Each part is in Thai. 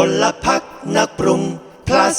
พลพักนักปรุง plus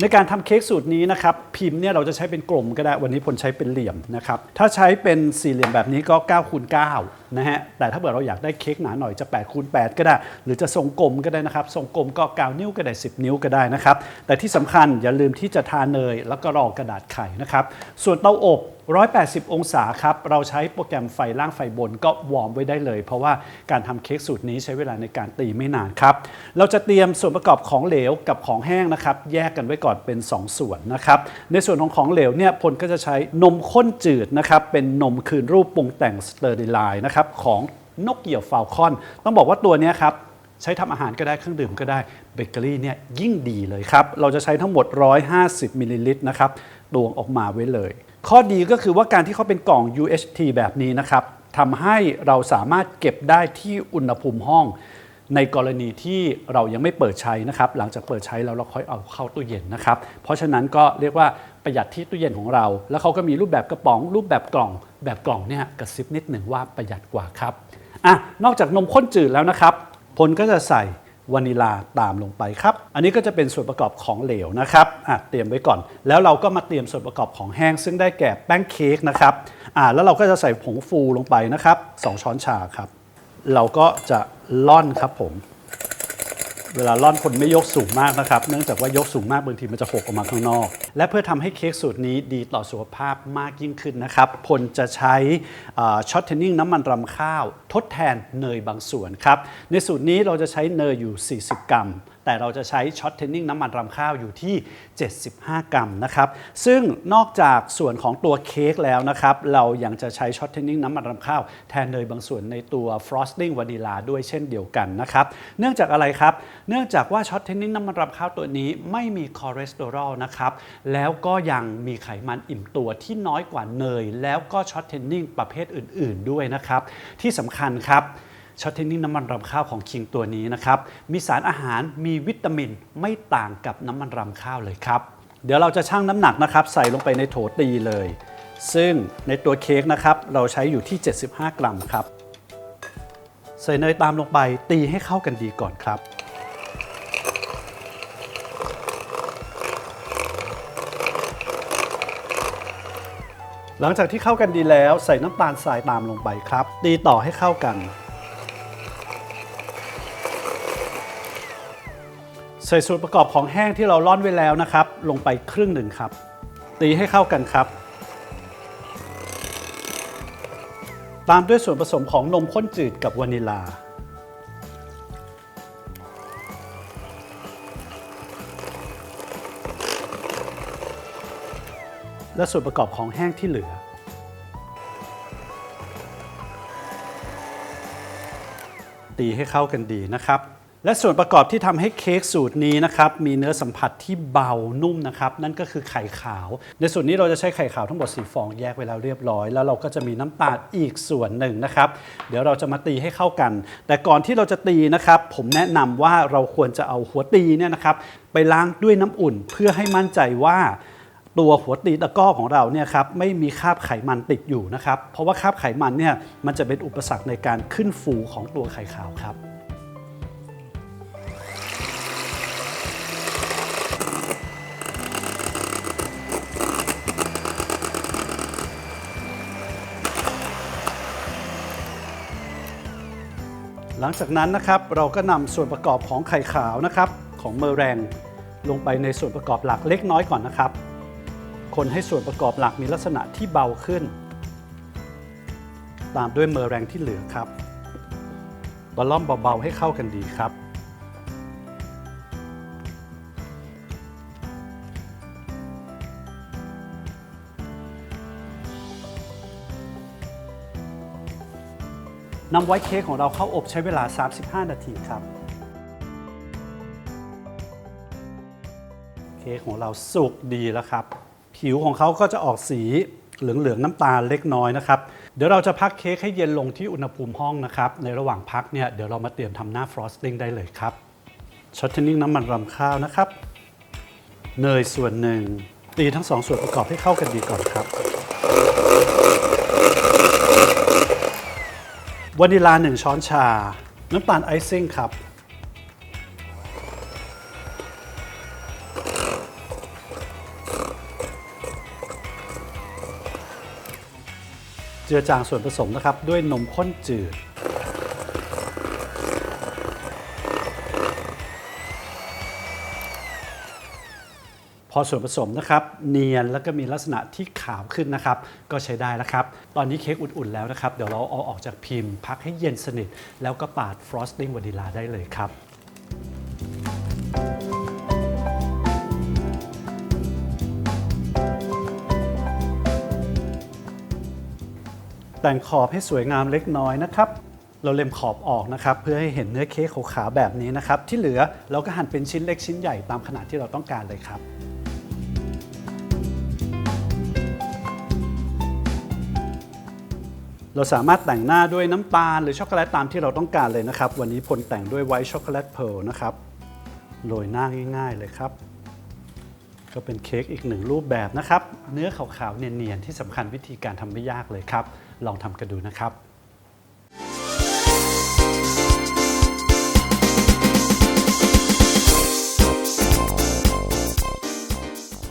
ในการทำเค้กสูตรนี้นะครับพิมพ์เนี่ยเราจะใช้เป็นกลมก็ได้วันนี้ผลใช้เป็นเหลี่ยมนะครับถ้าใช้เป็นสี่เหลี่ยมแบบนี้ก็9คูณ9 นะฮะแต่ถ้าเกิดเราอยากได้เค้กหนาหน่อยจะ8คูณ8ก็ได้ หรือจะทรงกลมก็ได้นะครับ ทรงกลมก็9นิ้วก็ได้ 10 นิ้วก็ได้นะครับ แต่ที่สำคัญอย่าลืมที่จะทาเนย แล้วก็รองกระดาษไข่นะครับ ส่วนเตาอบ180 องศาครับ เราใช้โปรแกรมไฟล่างไฟบนก็วอร์มไว้ได้เลย เพราะว่าการทำเค้กสูตรนี้ใช้เวลาในการตีไม่นานครับ เราจะเตรียมส่วนประกอบของเหลวกับของแห้งนะครับ แยกกันไว้ก่อนเป็น 2 ส่วนนะครับ ในส่วนของของเหลวเนี่ยพลก็จะใช้นมข้นจืดนะครับ เป็นนมคืนรูปปรุงแต่งสเตอร์ดิไลน์นะครับของนกเหยี่ยวฟาวคอน ต้องบอกว่าตัวนี้ครับใช้ทำอาหารก็ได้เครื่องดื่มก็ได้เบเกอรี่เนี่ยยิ่งดีเลยครับ เราจะใช้ทั้งหมด 150มิลลิลิตรนะครับตวงออกมาไว้เลย ข้อดีก็คือว่าการที่เขาเป็นกล่อง UHT แบบนี้นะครับทำให้เราสามารถเก็บได้ที่อุณหภูมิห้อง ในกรณีที่เรายังไม่เปิดใช้นะครับ หลังจากเปิดใช้แล้วเราค่อยเอาเข้าตู้เย็นนะครับ เพราะฉะนั้นก็เรียกว่าประหยัดที่ตู้เย็นของเรา แล้วเขาก็มีรูปแบบกระป๋อง รูปแบบกล่อง แบบกล่องเนี่ยกระซิบนิดหนึ่งว่าประหยัดกว่าครับอะนอกจากนมข้นจืดแล้วนะครับพลก็จะใส่วานิลาตามลงไปครับ อันนี้ก็จะเป็นส่วนประกอบของเหลวนะครับอะเตรียมไว้ก่อน แล้วเราก็มาเตรียมส่วนประกอบของแห้ง ซึ่งได้แก่แป้งเค้กนะครับอะแล้วเราก็จะใส่ผงฟูลงไปนะครับสองช้อนชาครับ เราก็จะ ล่อนครับผม เวลาล่อนคนไม่ยกสูงมากนะครับ เนื่องจากว่ายกสูงมากบางทีมันจะหกออกมาข้างนอก และเพื่อทำให้เค้กสูตรนี้ดีต่อสุขภาพมากยิ่งขึ้นนะครับพลจะใช้ช็อตเทนนิ่งน้ำมันรำข้าว ทดแทนเนยบางส่วนครับ ในสูตรนี้เราจะใช้เนยอยู่ 40 กรัม แต่เราจะใช้ช็อตเทนนิ่งน้ำมันรำข้าวอยู่ที่ 75 กรัมนะครับ ซึ่งนอกจากส่วนของตัวเค้กแล้วนะครับ เรายังจะใช้ช็อตเทนนิ่งน้ำมันรำข้าวแทนเนยบางส่วนในตัวฟรอสติ้งวานิลาด้วยเช่นเดียวกันนะครับ เนื่องจากอะไรครับ เนื่องจากว่าช็อตเทนนิ่งน้ำมันรำข้าวตัวนี้ไม่มีคอเลสเตอรอลนะครับ แล้วก็ยังมีไขมันอิ่มตัวที่น้อยกว่าเนย แล้วก็ช็อตเทนนิ่งประเภทอื่น ๆ ด้วยนะครับ ที่สำคัญครับ ช็อตเทนนิ่งน้ำมันรำข้าวของคิงตัวนี้นะครับ มีสารอาหารมีวิตามินไม่ต่างกับน้ำมันรำข้าวเลยครับ เดี๋ยวเราจะชั่งน้ำหนักนะครับ ใส่ลงไปในโถตีเลย ซึ่งในตัวเค้กนะครับเราใช้อยู่ที่ 75 กรัมครับ ใส่เนยตามลงไปตีให้เข้ากันดีก่อนครับหลังจากที่เข้ากันดีแล้วใส่น้ำตาลทรายตามลงไปครับ ตีต่อให้เข้ากัน ใส่ส่วนประกอบของแห้งที่เราร่อนไว้แล้วนะครับ ลงไปครึ่งหนึ่งครับ ตีให้เข้ากันครับ ตามด้วยส่วนผสมของนมข้นจืดกับวานิลา และส่วนประกอบของแห้งที่เหลือตีให้เข้ากันดีนะครับ และส่วนประกอบที่ทำให้เค้กสูตรนี้นะครับมีเนื้อสัมผัสที่เบานุ่มนะครับนั่นก็คือไข่ขาว ในส่วนนี้เราจะใช้ไข่ขาวทั้งหมด4ฟองแยกไว้แล้วเรียบร้อย แล้วเราก็จะมีน้ำตาลอีกส่วนหนึ่งนะครับ เดี๋ยวเราจะมาตีให้เข้ากัน แต่ก่อนที่เราจะตีนะครับ ผมแนะนำว่าเราควรจะเอาหัวตีเนี่ยนะครับไปล้างด้วยน้ำอุ่นเพื่อให้มั่นใจว่าตัวหัวตีตะก้อของเราเนี่ยครับไม่มีคราบไขมันติดอยู่นะครับ เพราะว่าคราบไขมันเนี่ยมันจะเป็นอุปสรรคในการขึ้นฟูของตัวไข่ขาวครับ หลังจากนั้นนะครับเราก็นำส่วนประกอบของไข่ขาวนะครับของเมอแรงลงไปในส่วนประกอบหลักเล็กน้อยก่อนนะครับ คนให้ส่วนประกอบหลักมีลักษณะที่เบาขึ้น ตามด้วยเมอแรงที่เหลือครับบอลล่อมเบาๆให้เข้ากันดีครับ นำไวท์เค้กของเราเข้าอบใช้เวลา 35 นาทีครับ เค้กของเราสุกดีแล้วครับ ผิวของเขาก็จะออกสีเหลืองๆน้ำตาลเล็กน้อยนะครับ เดี๋ยวเราจะพักเค้กให้เย็นลงที่อุณหภูมิห้องนะครับ ในระหว่างพักเนี่ยเดี๋ยวเรามาเตรียมทำหน้าฟรอสติ้งได้เลยครับช็อตเทนนิ่งน้ำมันรำข้าวนะครับ เนยส่วนหนึ่งตีทั้งสองส่วนประกอบให้เข้ากันดีก่อนครับ วานิลา 1 ช้อนชา น้ำตาลไอซิ่งครับ เจือจางส่วนผสมนะครับ ด้วยนมข้นจืด พอส่วนผสมนะครับเนียนแล้วก็มีลักษณะที่ขาวขึ้นนะครับ ก็ใช้ได้แล้วครับ ตอนนี้เค้กอุ่นๆแล้วนะครับ เดี๋ยวเราเอาออกจากพิมพ์ พักให้เย็นสนิท แล้วก็ปาดฟรอสติ้งวานิลาได้เลยครับแต่งขอบให้สวยงามเล็กน้อยนะครับ เราเล็มขอบออกนะครับ เพื่อให้เห็นเนื้อเค้กขาวๆแบบนี้นะครับ ที่เหลือเราก็หั่นเป็นชิ้นเล็กชิ้นใหญ่ตามขนาดที่เราต้องการเลยครับ เราสามารถแต่งหน้าด้วยน้ำตาลหรือช็อกโกแลตตามที่เราต้องการเลยนะครับ วันนี้พลแต่งด้วยไวท์ช็อกโกแลตเพลนะครับโรยหน้าง่าย ๆเลยครับ ก็เป็นเค้กอีกหนึ่งรูปแบบนะครับ เนื้อขาวๆเนียนๆที่สำคัญวิธีการทำไม่ยากเลยครับ ลองทำกันดูนะครับ